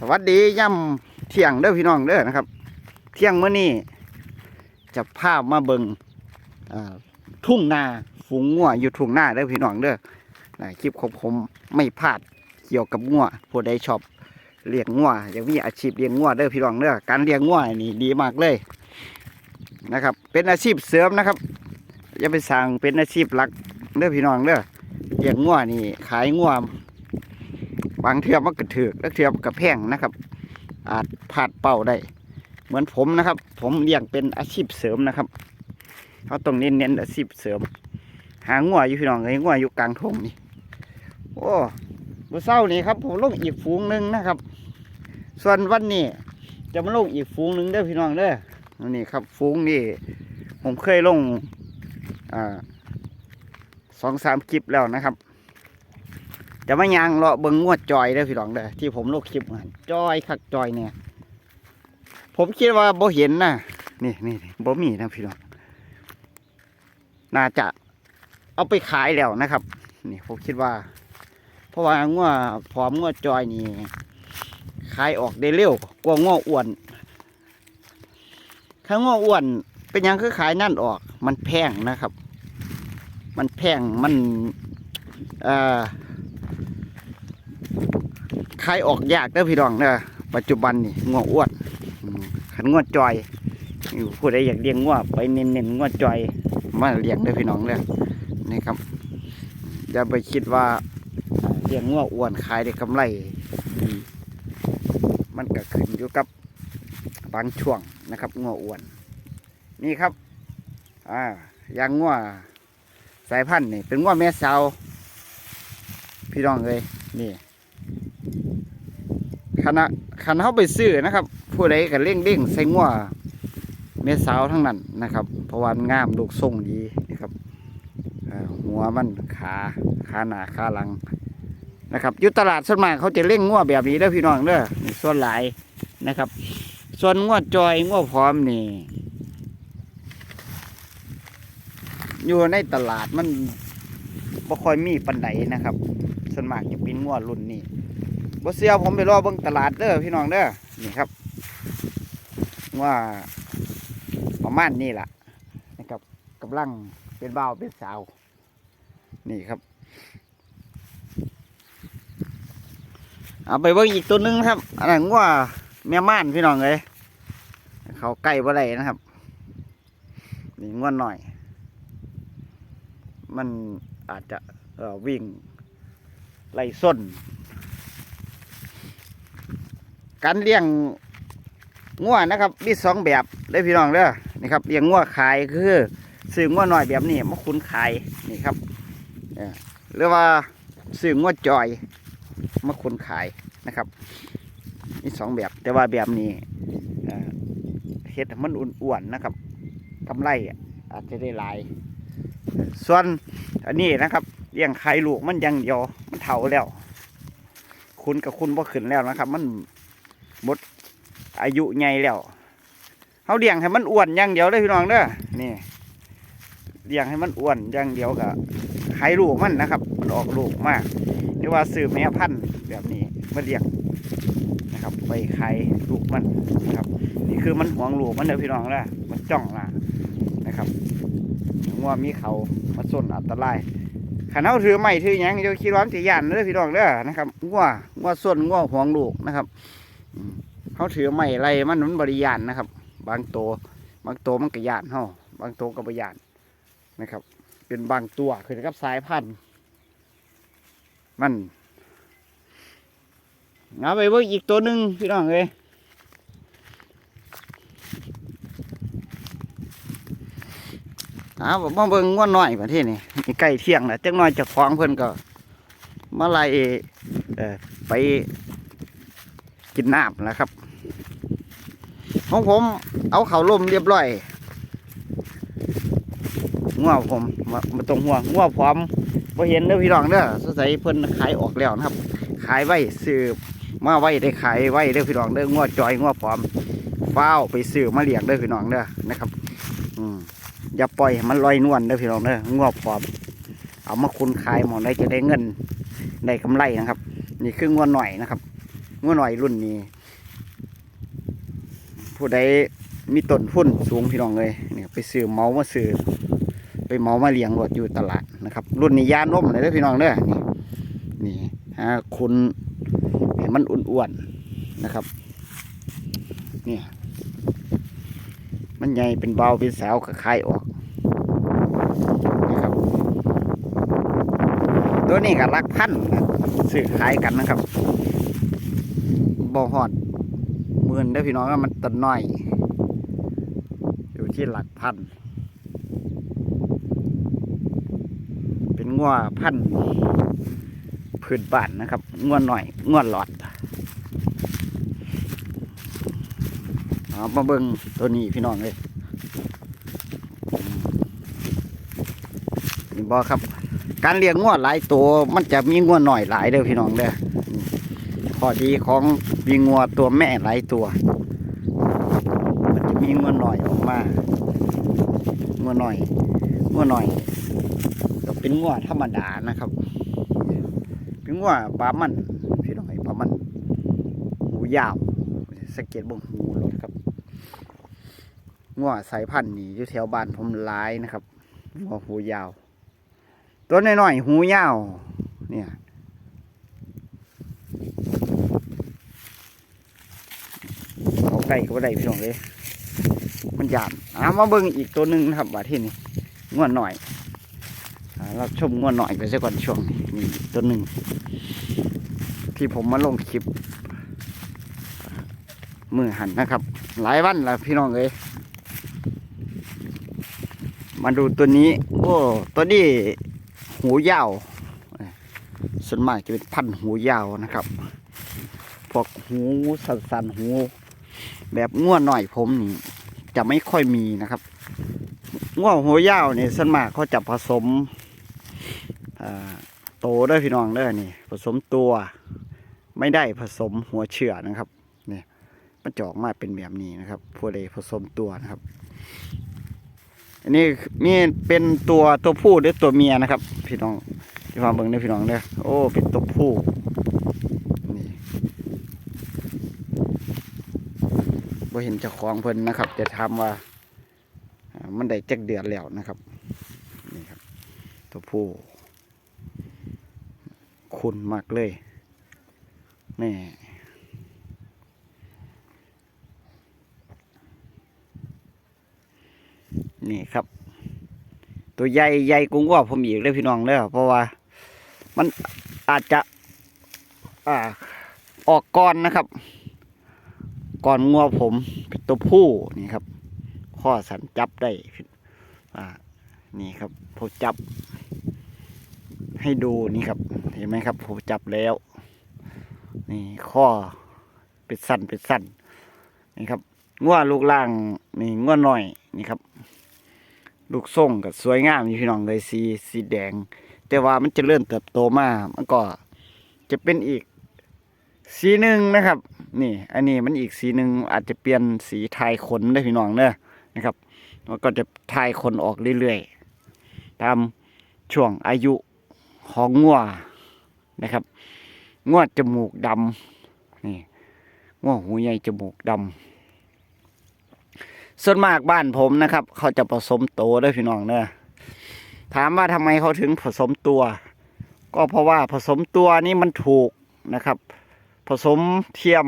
สวัสดีย่ำเที่ยงเด้อพี่น้องเด้อนะครับ เที่ยงเมื่อนี้จะพามาเบิงทุ่งนาฝูงงัวอยู่ทุ่งนาเด้อพี่น้องเด้อคลิปของผมไม่พลาดเกี่ยวกับงัวผู้ใดชอบเลี้ยงงัวอยากมีอาชีพเลี้ยงงัวเด้อพี่น้องเด้อการเลี้ยงงัวนี่ดีมากเลยนะครับ เป็นอาชีพเสริมนะครับอย่าไปสั่งเป็นอาชีพหลักเด้อพี่น้องเด้อเลี้ยงงัวนี่ขายงัวางเทือมันก็ถือกแล้วเทือมันก็แพงนะครับ อาจพลาดเป้าได้ เหมือนผมนะครับ ผมเลี้ยงเป็นอาชีพเสริมนะครับเขาต้องเน้นเน้นอาชีพเสริม หางัวอยู่พี่น้องไอ้งัวอยู่กลางทงนี่โอ้เมื่อเช้านี้ครับ ผมลงอีกฝูงหนึ่งนะครับ ส่วนวันนี้จะมาลงอีกฝูงหนึ่งเด้อพี่น้องเด้อนี่ครับ ฝูงนี่ผมเคยลงอ่าสองสามคลิปแล้วนะครับ จะมายางเลาะเบิงงวดจอยเด้พี่น้องเด้อที่ผมลงคลิปมาจอยคักจอยเนี่ย ผมคิดว่าบ่เห็นนะนี่นี่นี่บ่มีนะพี่น้องน่าจะเอาไปขายแล้วนะครับ นี่ผมคิดว่า เพราะว่างวพร้อมงวจอยนี่ขายออกได้เร็วกว่างวอ้วนถ้างวอ้วนเป็นยังคือขายนั่นออก มันแพงนะครับ มันแพงมันเอ่อายออกยากเด้อพี่น้องเด้อปัจจุบันนี่งัวอ้วนขันงัวจอยผู้ใดอยากเลี้ยงงัวไปเน้นๆงัวจอยมาเลี้ยงเด้อพี่น้องเด้อนี่ครับอย่าไปคิดว่าเลี้ยงงัวอ้วนขายได้กำไร มันก็ขึ้นอยู่กับบางช่วงนะครับงัวอ้วน นี่ครับอ่ายางงัวสายพันธุ์นี่เป็นงัวแม่สาวพี่น้องเลยนี่ ณะคันเขาไปซื้อนะครับ ผู้ใดก็เร่งเร่งใส่งัวเม็ดสาวทั้งนั้นนะครับ เพราะว่ามันงามลูกทรงดีนะครับหัวมันขาขาหนาขาหลังนะครับยุตลาดส่วนมากเขาจะเร่งงัวแบบนี้เด้อพี่น้องเด้อส่วนหลายนะครับ ส่วนงัวจอยงัวพร้อมนี่อยู่ในตลาดมันบ่ค่อยมีปันไดนะครับ ส่วนมากจะเป็นงัวรุ่นนี้ บ่เสียผมไปรอเบิ่งตลาดเด้อพี่น้องเด้อนี่ครับ ว่าประมาณนี้ล่ะนะครับกำลังเป็นบ่าวเป็นสาว นี่ครับ เอาไปเบิ่งอีกตัวหนึงครับอันนั้นว่าแม่ม่านพี่น้องเลยเขาใกล้บ่ได้นะครับ นี่งวดหน่อย มันอาจจะวิ่งไล่ส้น การเลี้ยงงัวนะครับมีสองแบบเลยพี่น้องเด้อนี่ครับเลี้ยงงัวขายคือซื้องัวน้อยแบบนี้มาคุ้นขายนี่ครับหรือว่าซื้องัวจอยมาคุ้นขายนะครับมีสองแบบแต่ว่าแบบนี้เอ่อเห็ดให้มันอ้วนๆนะครับกำไรอาจจะได้หลาย ส่วนอันนี้นะครับเลี้ยงไข่ลูกมันยังเดียวมันเถาแล้ว คุณกับคุณบ่ขึ้นแล้วนะครับ มัน หมดอายุใหญ่แล้วเขาเลี้ยงให้มันอ้วนอย่างเดียวเลยพี่น้องเด้อนี่เลี้ยงให้มันอ้วนอย่างเดียวกับไข่ลูกมันนะครับ มันออกลูกมากหรือว่าซื้อแม่พันธุ์แบบนี้มาเลี้ยงนะครับ ไปไข่ลูกมันนะครับ นี่คือมันห่วงลูกมันเด้อพี่น้องเด้อมันจ้องละนะครับว่ามีเขามาส้นอันตรายขันเขาถือไม่ถือยังเดี๋ยวคิดว่ามันจะย่านเด้อพี่น้องเด้อนะครับงัวงัวส้นงัวห่วงลูกนะครับ เขาถือไม้ไรมันมันบริยานนะครับ บางตัวบางตัวมันก็ยานเฮาบางตัวก็บริยานนะครับ เป็นบางตัวขึ้นกับสายพันธุ์มันเอาไปเบิ่งอีกตัวหนึ่งพี่น้องเลยเอามาเบิ่งง่วนหน่อยประเทศนี้นี่ใกล้เที่ยงแล้วจังน้อยจะคล้องเพิ่อนก็มาไล่ไปกินน้ำนะครับ ของผม เอาเข่าล่มเรียบร้อยงัวผมมาตรงหัวงัวพร้อมพอเห็นเด้อพี่น้องเด้อสงสัยเพิ่นขายออกแล้วนะครับ ขายไว้ซื้อมาไว้ได้ขายไว้เด้อพี่น้องเด้องัวจอยงัวพร้อมฟ้าไปซื้อมาเลี้ยงเด้อพี่น้องเด้อนะครับ อืมอย่าปล่อยมันลอยนวลเด้อพี่น้องเด้องัวพร้อม เอามาคุณขายหมดได้จะได้เงินได้กำไรนะครับ นี่คืองัวหน่อยนะครับงัวหน่อยรุ่นนี้ ผู้ใดมีต้นทุนสูงพี่น้องเลยเนี่ยไปซื้อเมามาซื้อไปเมามาเลี้ยงรถอยู่ตลาดนะครับ รุ่นนี้ยานมเลยเด้อพี่น้องเด้อนี่นี่ฮะคุณให้มันอ้วนๆนะครับเนี่ยมันใหญ่เป็นเบาเป็นสาวก็คายออกนะครับตัวนี้ก็รักพันนะซื้อขายกันนะครับบ่ฮอด หมื่นเด้อพี่น้องว่ามันต้นน้อย อยู่ที่หลักพัน เป็นงัวพันพื้นบ้านนะครับงัวหน่อยงัวหลอดเอามาเบิ่งตัวนี้พี่น้องเลยนี่บอครับ การเลี้ยงงัวหลายตัวมันจะมีงัวหน่อยหลายเด้อพี่น้องเด้อ ข้อดีของมีงัวตัวแม่หลายตัว มันจะมีงัวหน่อยออกมางัวหน่อยงัวหน่อยก็เป็นงัวธรรมดานะครับ เป็นงัวปลามันพี่น้องไอ้ปลามันหูยาวสังเกตเบงหูรถครับงัวสายพันธุ์นี่อยู่แถวบ้านผมหลายนะครับงัวหูยาว ตัวน้อยๆหูยาว เนี่ย เอาไก่ก็บ่ได้พี่น้องเลยมันหยาบเอามาเบิ่งอีกตัวหนึ่งนะครับว่าที่นี่ง่วนหน่อยเราชมง่วนหน่อยไปซะก่อนช่วงนี้นี่อีกตัวหนึ่งที่ผมมาลงคลิปมือหันนะครับ หลายวันแล้วพี่น้องเลยมาดูตัวนี้ โอ้ตัวนี้หูยาวส่วนมากจะเป็นพันธุ์หูยาวนะครับ พวกหูสันๆหู แบบง่วหน่อยผมนี่จะไม่ค่อยมีนะครับง่วหูยาวเนี่ยส่วนมากเขาจะผสมโตเด้พี่น้องเด้นี่ ผสมตัวไม่ได้ผสมหัวเชื่อนะครับนี่มันจอกมาเป็นแบบนี้นะครับพวกใดผสมตัวนะครับ อันนี้นี่เป็นตัวตัวผู้หรือตัวเมียนะครับ พี่น้องที่ฟังเบิ่งเด้พี่น้องเด้อโอ้เป็นตัวผู้ บ่เห็นเจ้าของเพิ่นนะครับ จะถามว่ามันได้จักเดือนแล้วนะครับ นี่ครับ ตัวผู้คุณมากเลยนี่นี่ครับ ตัวใหญ่ใหญ่กุ้งว่าผมอีกเลยพี่น้องเด้อเพราะว่า มันอาจจะ อ่า ออกก่อนนะครับ ก่อนงัวผมเป็นตัวผู้นี่ครับ ข้อสันจับได้อ่านี่ครับผมจับ ให้ดูนี่ครับ เห็นไหมครับผมจับแล้ว นี่ข้อเป็นสั้นเป็นสั้นนี่ครับงัวลูกล่างนี่งัวหน่อยนี่ครับ ลูกส่งกับสวยงามอยู่พี่น้องเลยสีสีแดง แต่ว่ามันจะเริ่มเติบโตมามันก็จะเป็นอีกสีหนึ่งนะครับ นี่ อันนี้มันอีกสีหนึ่งอาจจะเปลี่ยนสีทายขนได้พี่น้องเนอะนะครับมันก็จะทายขนออกเรื่อยๆ ตามช่วงอายุของงัวนะครับงัวจมูกดำนี่งัวหูใหญ่จมูกดำส่วนมากบ้านผมนะครับ เขาจะผสมโตได้พี่น้องเนอะถามว่าทำไมเขาถึงผสมตัว ก็เพราะว่าผสมตัวนี้มันถูกนะครับ ผสมเทียม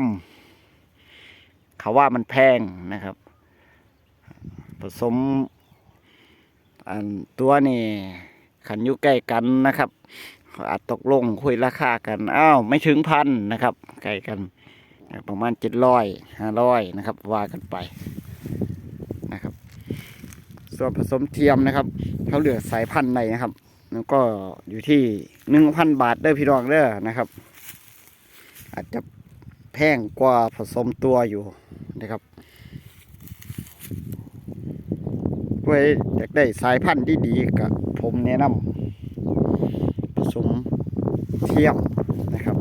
เขาว่ามันแพงนะครับ ผสมอันตัวนี่ขันอยุใกล้กันนะครับอาจตกลงคุยราคากันอ้าวไม่ถึงพันนะครับใกล้กัน ประมาณเจ็ดร้อยห้าร้อยนะครับ ว่ากันไปนะครับ ส่วนผสมเทียมนะครับเขาเหลือสายพันธุ์ใดนะครับ แล้วก็อยู่ที่หนึ่งพันบาทเด้อพี่น้องเด้อนะครับ อาจจะแพงกว่าผสมตัวอยู่นะครับเพื่ออยากได้สายพันธุ์ที่ดีกับผมแนะนำผสมเทียมนะครับ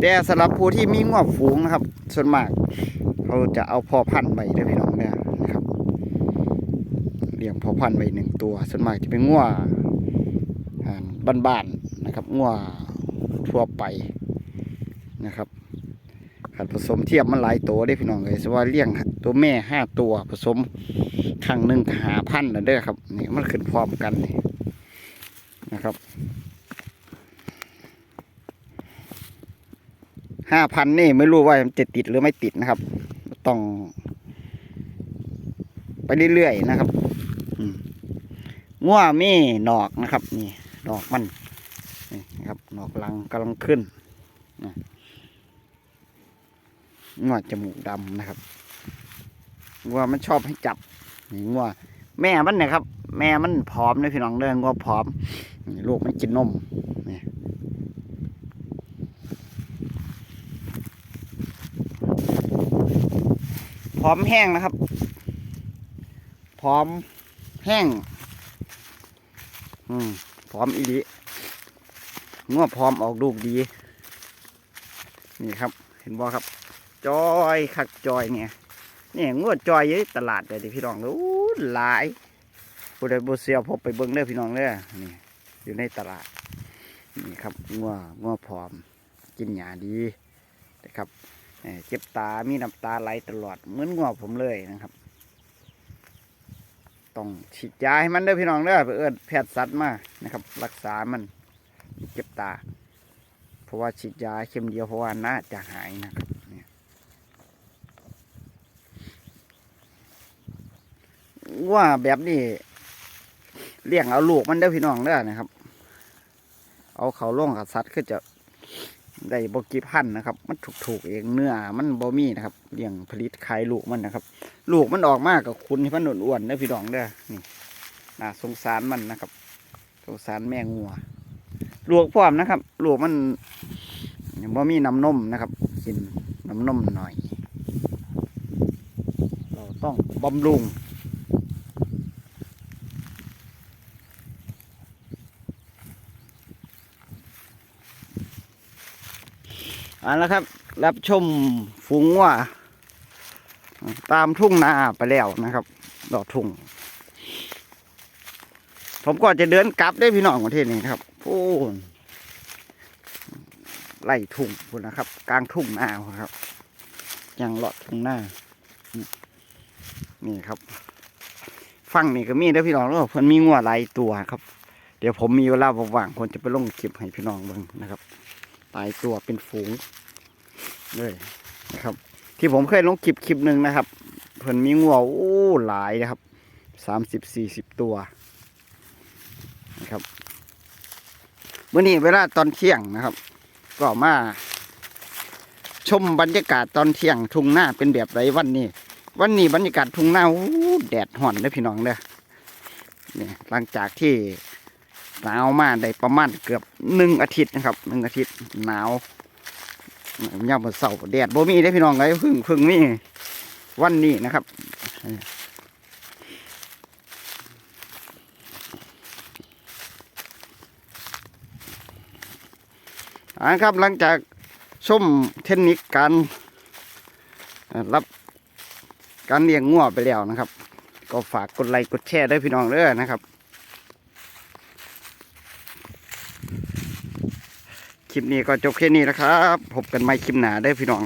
แต่สำหรับผู้ที่มีงวฝูงนะครับ ส่วนมากเขาจะเอาพอพันธุ์ไปเด้อพี่น้องเนี่ยนะครับเลี้ยงพอพันธุ์ไว้หนึ่งตัว ส่วนมากจะเป็นงวอ่าบ้านๆนะครับงัวทั่วไป นะครับขัดผสมเทียบมันหลายตัวได้พี่น้องเลยสว่าเลี้ยงตัวแม่ห้าตัวผสมครั้งหนึ่งหาพันนะเด้อครับนี่มันขึ้นพร้อมกันนี่นะครับห้าพันนี่ไม่รู้ว่ามันจะติดหรือไม่ติดนะครับ ต้อง ไปเรื่อยๆนะครับง่วมีหนอกนะครับ นี่ดอกมันนี่นะครับหนอกลังกำลังขึ้นนะ งัวจมูกดำนะครับงัวมันชอบให้จับนี่งัวแม่มันเนี่ยครับ แม่มันผอมนะพี่น้องเด้องัวผอมลูกมันกินนมนี่ผอมแห้งนะครับ พร้อมแห้ง อืมพร้อมอีดีงัวพร้อมออกลูกดี นี่ครับ เห็นบ่ครับ จอยคักจอยเนี่ยนี่งัวจอยยี่ตลาดเลยพี่น้องอู้หลายผู้ใดบ่เสียวพบไปเบิ่งเด้อพี่น้องเด้อนี่อยู่ในตลาดนี่ครับงัวงัวพร้อม กินหญ้าดีนะครับเจ็บตามีน้ำตาไหลตลอดเหมือนงัวผมเลยนะครับ ต้องฉีดยาให้มันเด้อพี่น้องเด้อไปเอื้อนแพทย์สัตว์มานะครับ รักษามันเจ็บตา เพราะว่าฉีดยาเข็มเดียวเพราะว่าน่าจะหายนะครับเนี่ย ว่าแบบนี้เลี้ยงเอาลูกมันเด้พี่น้องเด้นะครับ เอาเขาล่องกับสัตว์คือจะได้บกิพันนะครับ มันถูกๆเองเนื้อมันบ่มีนะครับเลี้ยงผลิตขายลูกมันนะครับ ลูกมันออกมากกับคุณที่มันอ้วนๆเด้พี่น้องเด้นี่น่าสงสารมันนะครับ สงสารแม่งัวลูกพร้อมนะครับลูกมันบ่มีน้ำนมนะครับ กินน้ำนมหน่อย เราต้องบำรุง เอันแล้วครับ รับชมฝูงวัวตามทุ่งนาไปแล้วนะครับ ดอกทุ่ง ผมก็จะเดินกลับได้พี่น้องประเทศนี้นะครับพูนไล่ทุ่งพูนนะครับ กลางทุ่งนาครับ ยังหลอดทุ่งนานี่ครับฟังนี่ก็มีได้อพี่น้องแล้วเพิ่นมีงัวหลายตัวครับ เดี๋ยวผมมีเวลาว่างๆคนจะไปลงคลิปให้พี่น้องเบิ่งนะครับหลายตัวเป็นฝูง เลยนะครับ ที่ผมเคยลงคลิปคลิปหนึ่งนะครับเพิ่นมีงัวโอ้หลายนะครับสามสิบสี่สิบตัวนะครับเมื่อนี้เวลาตอนเที่ยงนะครับ ก็มา ชมบรรยากาศตอนเที่ยงทุ่งหน้าเป็นแบบไรวันนี้ วันนี้บรรยากาศทุ่งหน้าอ้แดดห่อนเลยพี่น้องเด้อนี่หลังจากที่หนาวมากได้ประมาณเกือบหนึ่งอาทิตย์นะครับหนึ่งอาทิตย์หนาว ยามมื้อเสาแดดบ่มีได้พี่น้องเลยพึ่งพึ่งมีวันนี้นะครับอ่าครับหลังจากชมเทคนิคการรับการเลี้ยงงัวไปแล้วนะครับ ก็ฝากกดไลค์กดแชร์ด้วยพี่น้องเด้อนะครับ ลิปนี้ก็จบแค่นี้นะครับ พบกันใหม่คลิปหน้าได้พี่น้อง